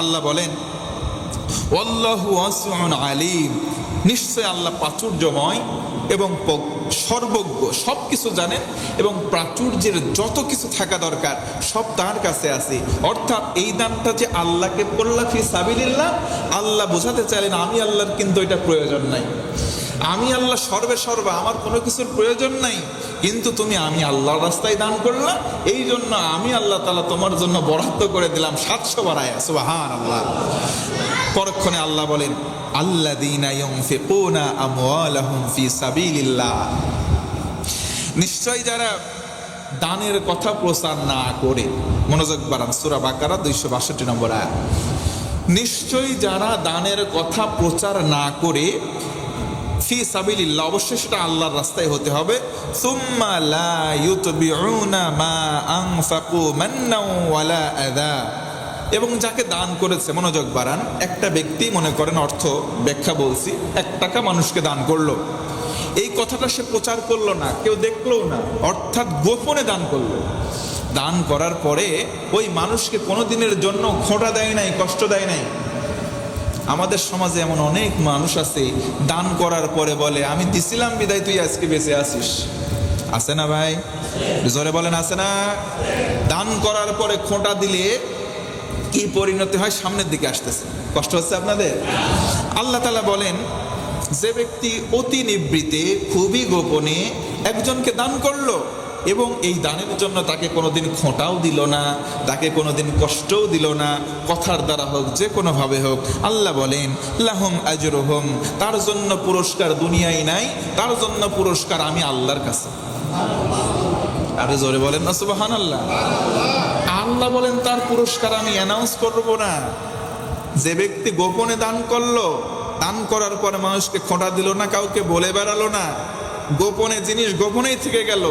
আল্লাহ বলেন আলিম। নিশ্চয় আল্লাহ প্রাচুর্যময় এবং সর্বজ্ঞ সব কিছু জানেন এবং প্রাচুর্যের যত কিছু থাকা দরকার সব তার কাছে আছে। অর্থাৎ এই দানটা যে আল্লাহকে করলা ফি সাবিলিল্লাহ, আল্লাহ বোঝাতে চাইলেন, আমি আল্লাহর কিন্তু এটা প্রয়োজন নাই। আমি আল্লাহ সর্বে সর্বা, আমার কোনো কিছুর প্রয়োজন নাই। কিন্তু তুমি আমি আল্লাহর রাস্তায় দান করলা, এই জন্য আমি আল্লাহ তালা তোমার জন্য বরাদ্দ করে দিলাম সাতশো বাড়ায় সুবাহান আল্লাহ পরক্ষণে আল্লাহ বলেন সাবিলিল্লাহ। নিশ্চয় যারা দানের কথা প্রচার না করে, মনোযোগ বাড়ান, সুরা বাকারা দুইশো বাষট্টি নম্বর আয়াত। নিশ্চয়ই যারা দানের কথা প্রচার না করে ফি সাবিলিল্লাহ, অবশ্যই সেটা আল্লাহর রাস্তায় হতে হবে। সুম্মা লা ইউতবিউনা মা আনফাকু মান্নাও ওয়ালা আযা। এবং যাকে দান করেছে, মনোযোগ বাড়ান, একটা ব্যক্তি, মনে করেন, অর্থ ব্যাখ্যা বলছি, এক টাকা মানুষকে দান করল। এই কথাটা সে প্রচার করল না, কেউ দেখল না, অর্থাৎ গোপনে দান করল। দান করার পরে ওই মানুষকে কোনো দিনের জন্য খোঁটা দেয় নাই, কষ্ট দেয় নাই। আমাদের সমাজে এমন অনেক মানুষ আছে, দান করার পরে বলে, আমি দিছিলাম বিদায়, তুই আজকে বেঁচে আসিস আছে না ভাই? জোরে বলেন, আছে না? দান করার পরে খোঁটা দিলে কি পরিণতি হয়? সামনের দিকে আসতেছে। কষ্ট হচ্ছে আপনাদের? আল্লাহ তালা বলেন, যে ব্যক্তি অতি নিবৃতে, খুবই গোপনে একজনকে দান করল এবং এই দানের জন্য তাকে কোনোদিন খোঁটাও দিল না, তাকে কোনোদিন কষ্টও দিল না, কথার দ্বারা হোক, যে কোনোভাবে হোক। আল্লাহ বলেন, লাহম আজরহম, তার জন্য পুরস্কার দুনিয়ায় নাই, তার জন্য পুরস্কার আমি আল্লাহর কাছে। আরে জোরে বলেন না সুবাহান আল্লাহ আল্লাহ বলেন, তার পুরস্কার আমি অ্যানাউন্স করব না। যে ব্যক্তি গোপনে দান করল, দান করার পরে মানুষকে খোঁটা দিল না, কাউকে বলে বেড়ালো না। গোপনে জিনিস গোপনেই থেকে গেল।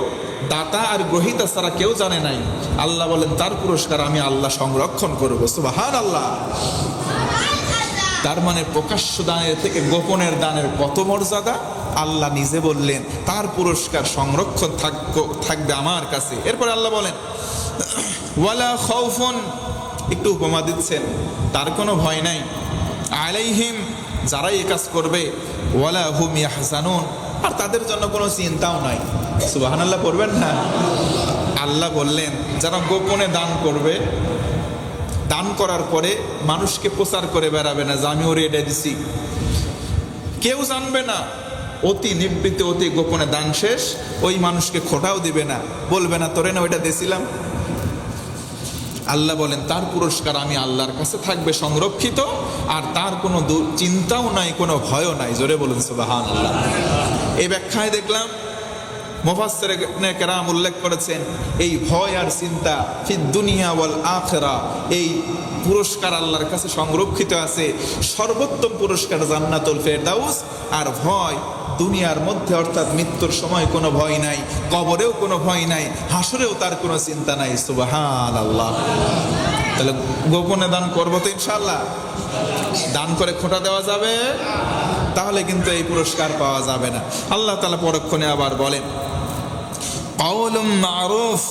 দাতা আর গ্রহিতা ছাড়া কেউ জানে নাই। আল্লাহ বলেন, তার পুরস্কার আমি আল্লাহ সংরক্ষণ করব। সুবাহান আল্লাহ তার মানে প্রকাশ্য দানের থেকে গোপনের দানের কত মর্যাদা? আল্লাহ নিজে বললেন, তার পুরস্কার সংরক্ষণ থাক- থাকবে আমার কাছে। এরপর আল্লাহ বলেন, ওয়ালা খৌফন একটু উপমা দিচ্ছেন, তার কোনো ভয় নাই। আলাইহিম, যারাই এই কাজ করবে, ওয়ালা হুম ইয়াহজানুন। আর তাদের জন্য কোনো চিন্তাও নাই। সুবহানাল্লাহ পড়বেন না? আল্লাহ বললেন, যারা গোপনে দান করবে, দান করার পরে মানুষকে প্রচার করে বেড়াবে না, যে আমি ওরে এটা দিছি। কেউ জানবে না, অতি নিবৃত্ত, অতি গোপনে দান শেষ, ওই মানুষকে খোটাও দিবে না। বলবে না, তোরে না ওইটা দিয়েছিলাম? আল্লাহ বলেন, তার পুরস্কার আমি আল্লাহর কাছে থাকবে সংরক্ষিত, আর তার কোনো চিন্তাও নাই, কোনো ভয়ও নাই। জোরে বলুন সুবাহান আল্লাহ এই ব্যাখ্যায় দেখলাম মুফাসসির কেরাম উল্লেখ করেছেন, এই ভয় আর চিন্তা দুনিয়া ওয়াল এই পুরস্কার আল্লাহর কাছে সংরক্ষিত আছে, সর্বোত্তম পুরস্কার জান্নাতুল ফেরদাউস, আর ভয় দুনিয়ার মধ্যে অর্থাৎ মৃত্যুর সময় কোনো ভয় নাই, কবরেও কোনো ভয় নাই, হাসরেও তার কোনো চিন্তা নাই সুবাহান আল্লাহ তাহলে গোপনে দান করব তো ইনশাল্লাহ দান করে খোঁটা দেওয়া যাবে, তাহলে কিন্তু এই পুরস্কার পাওয়া যাবে না। আল্লাহ তালা পরক্ষণে আবার বলেন কওলুম মারুফ।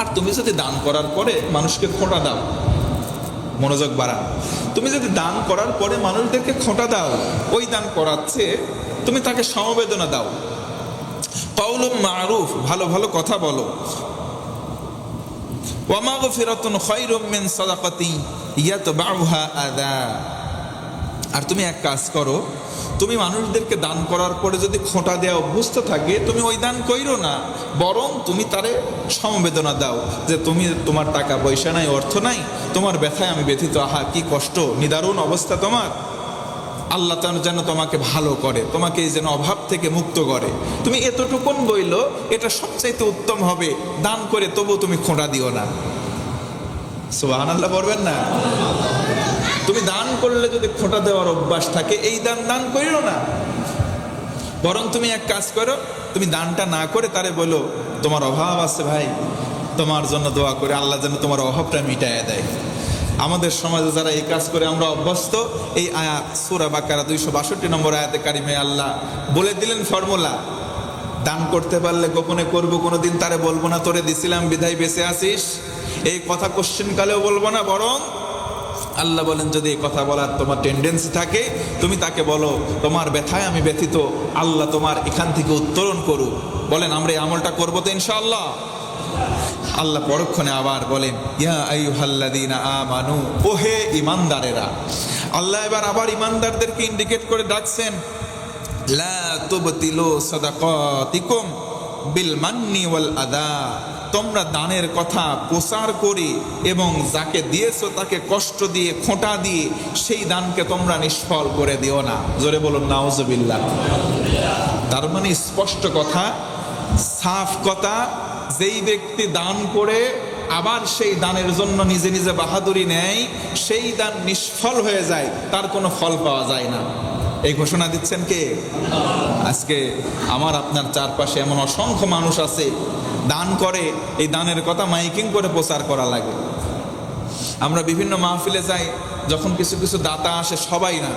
আর তুমি যদি দান করার পরে মানুষকে খোঁটা দাও, মনোযোগ বাড়া তুমি যদি দান করার পরে মানুষদেরকে খোঁটা দাও, ওই দান করাচ্ছে, তুমি তাকে সমবেদনা দাও। কওলুম মারুফ, ভালো ভালো কথা বলো। ওয়ামাগফিরাতুন খায়রুম মিন সাদাকাতি ইয়াতবাউহা আদা। আর তুমি এক কাজ করো, তুমি মানুষদেরকে দান করার পরে যদি খোঁটা দেওয়া অভ্যস্ত থাকে, তুমি ওই দান কইরো না, বরং তুমি তারে সমবেদনা দাও যে তুমি তোমার টাকা পয়সা নাই, অর্থ নাই, তোমার ব্যথায় আমি ব্যথিত, আহা, কি কষ্ট, নিদারুণ অবস্থা তোমার। আল্লাহ যেন তোমাকে ভালো করে, তোমাকে যেন অভাব থেকে মুক্ত করে। তুমি এতটুকুন বইল, এটা সবচাইতে উত্তম হবে, দান করে তবু তুমি খোঁটা দিও না। সুবাহান আল্লাহ পড়বেন না? তুমি দান করলে যদি খোঁটা দেওয়ার অভ্যাস থাকে, এই দান দান করিও না। বরং তুমি এক কাজ করো, তুমি দানটা না করে তারে বলো, তোমার অভাব আছে ভাই, তোমার জন্য দোয়া করে আল্লাহ যেন তোমার অভাবটা মিটাইয়া দেয়। আমাদের সমাজে যারা এই কাজ করে, আমরা অভ্যস্ত। এই আয়াত সুরা বাকারা দুইশো বাষট্টি নম্বর আয়াতে কারিমে আল্লাহ বলে দিলেন ফর্মুলা, দান করতে পারলে গোপনে করব, কোনোদিন তারে বলব না, তোরে দিছিলাম বিধায় বেঁচে আসিস এই কথা কোশ্চেন কালেও বলব না, বরং আল্লাহ বলেন, যদি এই কথা বলার তোমার টেন্ডেন্সি থাকে, তুমি তাকে বলো, তোমার ব্যথায় আমি ব্যথিত, আল্লাহ তোমার এখান থেকে উত্তরণ করুক। বলেন, আমরা এই আমলটা করব তো ইনশাআল্লাহ। আল্লাহ পরক্ষণে আবার বলেন, ইয়া আইয়ুহাল্লাযীনা আমানু, ওহে ইমানদারেরা, আল্লাহ এবার আবার ইমানদারদেরকে ইন্ডিকেট করে ডাকছেন, লা তুবতিলু সাদাকাতিকুম বিল মান্নি ওয়াল আদা। তোমরা দানের কথা প্রচার করে এবং যাকে দিয়েছ তাকে কষ্ট দিয়ে, খোঁটা দিয়ে, সেই দানকে তোমরা নিষ্ফল করে দিও না। জোরে বলুন, নাউজুবিল্লাহ। তার মানে স্পষ্ট কথা, সাফ কথা, যেই ব্যক্তি দান করে, আবার সেই দানের জন্য নিজে নিজে বাহাদুরি নেয়, সেই দান নিষ্ফল হয়ে যায়, তার কোনো ফল পাওয়া যায় না। এই ঘোষণা দিচ্ছেন কে? আজকে আমার আপনার চারপাশে এমন অসংখ্য মানুষ আছে দান করে, এই দানের কথা মাইকিং করে প্রচার করা লাগে। আমরা বিভিন্ন মাহফিলে যাই, যখন কিছু কিছু দাতা আসে, সবাই না,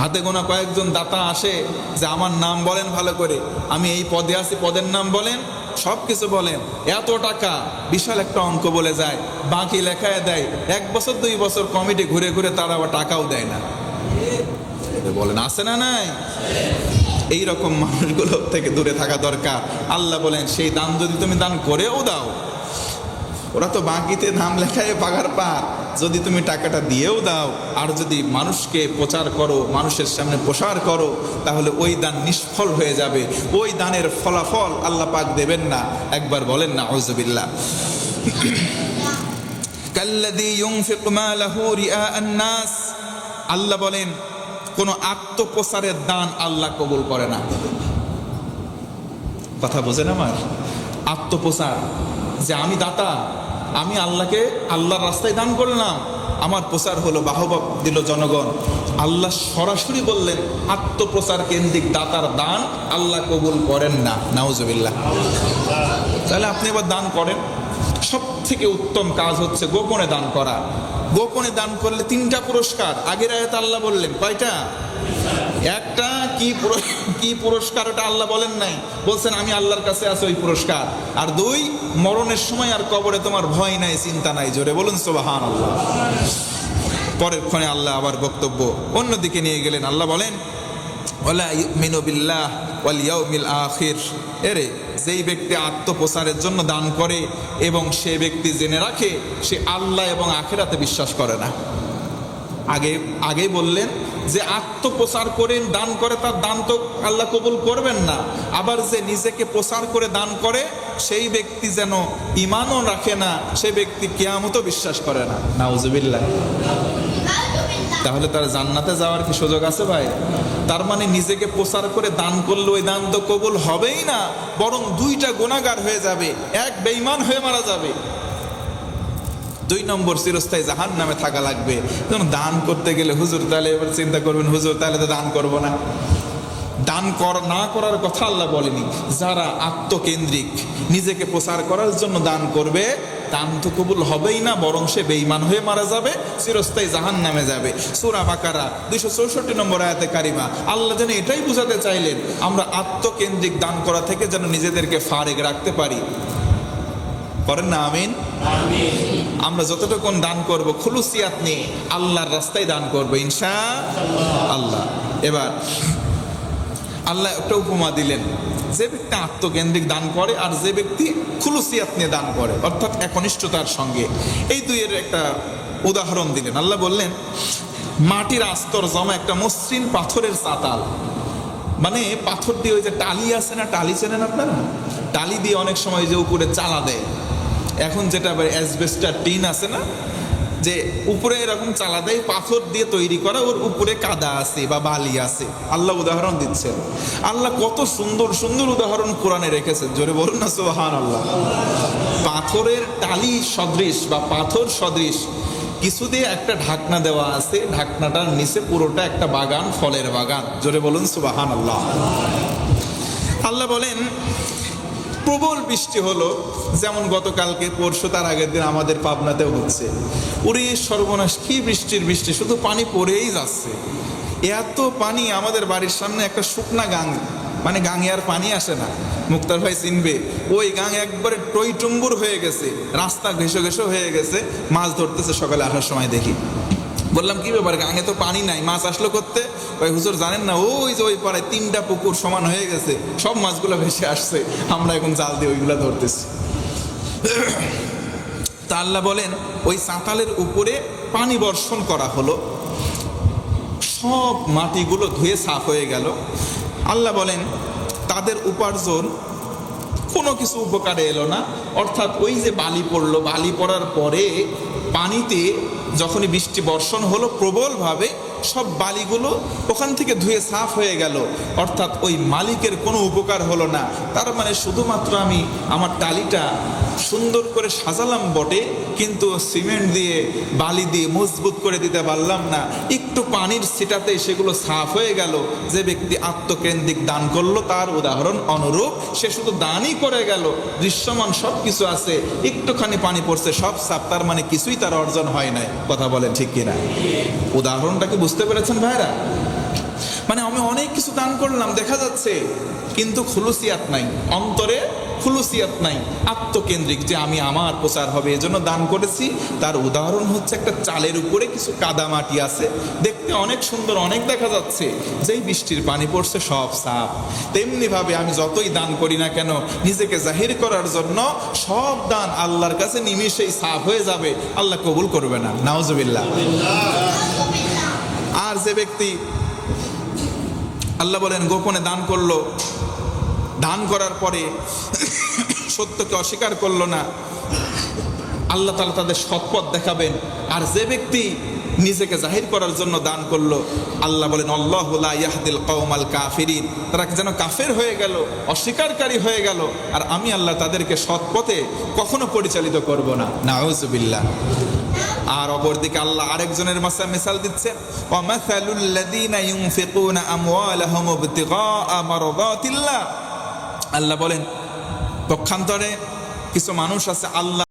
হাতে গোনা কয়েকজন দাতা আসে যে, আমার নাম বলেন ভালো করে, আমি এই পদে আছি, পদের নাম বলেন সব কিছু বলেন। এত টাকা, বিশাল একটা অঙ্ক বলে যায়, বাকি লেখায় দেয়, এক বছর, দুই বছর কমিটি ঘুরে ঘুরে তারা আবার টাকাও দেয় না। বলেন, আছে না নাই? এই রকম মানুষগুলো থেকে দূরে থাকা দরকার। আল্লাহ বলেন, সেই দান যদি তুমি দান করেও দাও, ওরা তো বাকিতে নাম লেখায় পাগার পার। যদি তুমি টাকাটা দিয়েও দাও, আর যদি মানুষকে প্রচার করো, মানুষের সামনে প্রসার করো, তাহলে ওই দান নিষ্ফল হয়ে যাবে। ওই দানের ফলাফল আল্লাহ পাক দেবেন না। একবার বলেন না আউজুবিল্লাহ কাল্লাদি ইউনফিকু মালাহু রিআআন নাস আল্লাহ বলেন কোনো আত্মপ্রচারের দান আল্লাহ কবুল করে না। কথা বোঝেন আমার? আত্মপ্রচার, যে আমি দাতা, আমি আল্লাহকে আল্লাহর রাস্তায় দান করলাম, আমার প্রচার হলো বাহবা দিল জনগণ। আল্লাহ সরাসরি বললেন, আত্মপ্রচার কেন্দ্রিক দাতার দান আল্লাহ কবুল করেন না। নাউজবিল্লাহ। তাহলে আপনি এবার দান করেন। সব থেকে উত্তম কাজ হচ্ছে গোপনে দান করা। গোপনে দান করলে তিনটা পুরস্কার। আগের আয়াত আল্লাহ বললেন, কয়টা? একটা, কি কি পুরস্কার ওটা আল্লাহ বলেন নাই। বলছেন, আমি আল্লাহর কাছে আছে ওই পুরস্কার। আর দুই, মরণের সময় আর কবরে তোমার ভয় নাই, চিন্তা নাই, জোরে বলুন সোবাহান আল্লাহ পরের ক্ষণে আল্লাহ আবার বক্তব্য অন্যদিকে নিয়ে গেলেন। আল্লাহ বলেন ওলা ইউমিনু বিল্লাহ ওয়াল ইয়াউমিল আখির। এরে, যেই ব্যক্তি আত্মপ্রচারের জন্য দান করে এবং সে ব্যক্তি জেনে রাখে, সে আল্লাহ এবং আখেরাতে বিশ্বাস করে না। আগে আগে বললেন যে আত্মপ্রচার করেন দান করে, তার দান তো আল্লাহ কবুল করবেন না। আবার যে নিজেকে প্রচার করে দান করে, সেই ব্যক্তি যেন ইমানও রাখে না, সে ব্যক্তি কেয়ামতও বিশ্বাস করে না। নাউজুবিল্লাহ। তাহলে তার জান্নাতে যাওয়ার কি সুযোগ আছে ভাই? তার মানে নিজেকে প্রচার করে দান করলে ওই দান তো কবুল হবেই না, বরং দুইটা গুণাগার হয়ে যাবে। এক বেঈমান হয়ে মারা যাবে। দুই নম্বর চিরস্থায়ী জাহান নামে থাকা লাগবে। দান করতে গেলে হুজুর, তাহলে এবার চিন্তা করবেন হুজুর, তাহলে তো দান করব না। দান কর, না করার কথা আল্লাহ বলেনি। যারা আত্মকেন্দ্রিক, নিজেকে প্রচার করার জন্য দান করবে দান তো কবুল হবেই না বরং সে বেইমান হয়ে মারা যাবে চিরস্থায়ী জাহান নামে যাবে। সুরা বাকারা দুইশো চৌষট্টি নম্বর আয়াতে কারিমা আল্লাহ যেন এটাই বুঝাতে চাইলেন আমরা আত্মকেন্দ্রিক দান করা থেকে যেন নিজেদেরকে ফারেক রাখতে পারি। করেন না আমিন। আমরা যতটুকুন দান করব খুলুসিয়াত নিয়ে আল্লাহর রাস্তায় দান করব ইনশা আল্লাহ। এবার আল্লাহ একটা উপমা দিলেন, যে ব্যক্তি আত্মকেন্দ্রিক দান করে আর যে ব্যক্তি খুলুসিয়াত নিয়ে দান করে, অর্থাৎ একনিষ্ঠতার সঙ্গে। এই দুইয়ের একটা উদাহরণ দিলেন। আল্লাহ বললেন, মাটির আস্তর জমা একটা মসৃণ পাথরের চাতাল। মানে পাথর দিয়ে ওই যে টালি আছে না, টালি চেনেন আপনারা? টালি দিয়ে অনেক সময় যে উপরে চালা দেয়। এখন যেটা অ্যাসবেস্টার টিন আছে না যে উপরে এরকম চালা দেয় পাথর দিয়ে তৈরি করা, ওর উপরে কাদা আছে বা বালি আছে। আল্লাহ উদাহরণ দিচ্ছেন। আল্লাহ কত সুন্দর সুন্দর উদাহরণ কোরআনে রেখেছেন। জোরে বলুন না সোহান আল্লাহ পাথরের টালি সদৃশ বা পাথর সদৃশ, কিছু দিয়ে একটা ঢাকনা দেওয়া আছে। ঢাকনাটার নিচে পুরোটা একটা বাগান, ফলের বাগান। জোরে বলুন সুবাহান আল্লাহ আল্লাহ বলেন প্রবল বৃষ্টি হলো, যেমন গতকালকে, পরশু তার আগের দিন আমাদের পাবনাতেও হচ্ছে। ওরে সর্বনাশ, কি বৃষ্টির বৃষ্টি, শুধু পানি পড়েই যাচ্ছে। এত পানি আমাদের বাড়ির সামনে একটা শুকনা গাং মানে গাঙে আর পানি আসে না। মুক্তার ভাই চিনবে, ওই গাং একবারে টইটুম্বুর হয়ে গেছে, রাস্তা ঘেসো ঘেসো হয়ে গেছে, মাছ ধরতেছে সকালে আসার সময় দেখি। বললাম, কি ব্যাপার? গাঙে তো পানি নাই, মাছ আসলো করতে? ওই হুজুর জানেন না, ওই যে ওই পাড়ায় তিনটা পুকুর সমান হয়ে গেছে, সব মাছগুলো ভেসে আসছে, আমরা এখন জাল দিয়ে ওইগুলো ধরতেছি। তা আল্লাহ বলেন, ওই চাতালের উপরে পানি বর্ষণ করা হলো, সব মাটিগুলো ধুয়ে সাফ হয়ে গেল। আল্লাহ বলেন, তাদের উপার্জন কোনো কিছু উপকারে এলো না। অর্থাৎ ওই যে বালি পড়ল, বালি পড়ার পরে পানিতে যখনই বৃষ্টি বর্ষণ হলো প্রবলভাবে সব বালিগুলো ওখান থেকে ধুয়ে সাফ হয়ে গেল। অর্থাৎ ওই মালিকের কোনো উপকার হলো না। তার মানে শুধুমাত্র আমি আমার টালিটা সুন্দর করে সাজালাম বটে, কিন্তু সিমেন্ট দিয়ে, বালি দিয়ে মজবুত করে দিতে পারলাম না। একটু পানির ছিটাতে সেগুলো সাফ হয়ে গেল। যে ব্যক্তি আত্মকেন্দ্রিক দান করল, তার উদাহরণ অনুরূপ, সে শুধু দানই করে গেল। দৃশ্যমান সব কিছু আছে, একটুখানি পানি পড়ছে, সব সাফ, তার মানে কিছুই তার অর্জন হয় নাই। কথা বলেন ঠিক কিনা? উদাহরণটা কি বুঝতে পেরেছেন ভাইরা? মানে আমি অনেক কিছু দান করলাম, দেখা যাচ্ছে, কিন্তু খুলুসিয়াত নাই। অন্তরে খুলুসিয়াত নাই, আত্মকেন্দ্রিক যে আমি আমার প্রচার হবে, এজন্য দান করেছি। তার উদাহরণ হচ্ছে একটা চালের উপরে কিছু কাদা মাটি আছে। দেখতে অনেক সুন্দর, অনেক দেখা যাচ্ছে। যেই বৃষ্টির পানি পড়ছে, সব সাপ তেমনিভাবে আমি যতই দান করি না কেন, নিজেকে জাহির করার জন্য সব দান আল্লাহর কাছে নিমিশেই সাফ হয়ে যাবে। আল্লাহ কবুল করবে না। নাউজুবিল্লাহ। আর যে ব্যক্তি আল্লাহ বলেন, গোপনে দান করল, দান করার পরে সত্যকে অস্বীকার করল না, আল্লাহ তালা তাদের সৎপথ দেখাবেন। আর যে ব্যক্তি নিজেকে জাহির করার জন্য দান করল, আল্লাহ বলেন, আল্লাহ ইয়াহদিল কৌমাল কাফিরিন। তারা যেন কাফের হয়ে গেল, অস্বীকারী হয়ে গেল, আর আমি আল্লাহ তাদেরকে সৎপথে কখনো পরিচালিত করব না। নাউজুবিল্লাহ। আর অপরদিকে আল্লাহ আরেকজনের মাসা মিসাল দিচ্ছেন, ওয়ামাসালুল লাযীনা ইউনফিকুনা আমওয়ালাহুম ইবতিগা মারদাতিল্লাহ। আল্লাহ বলেন, পক্ষান্তরে কিছু মানুষ আছে আল্লাহ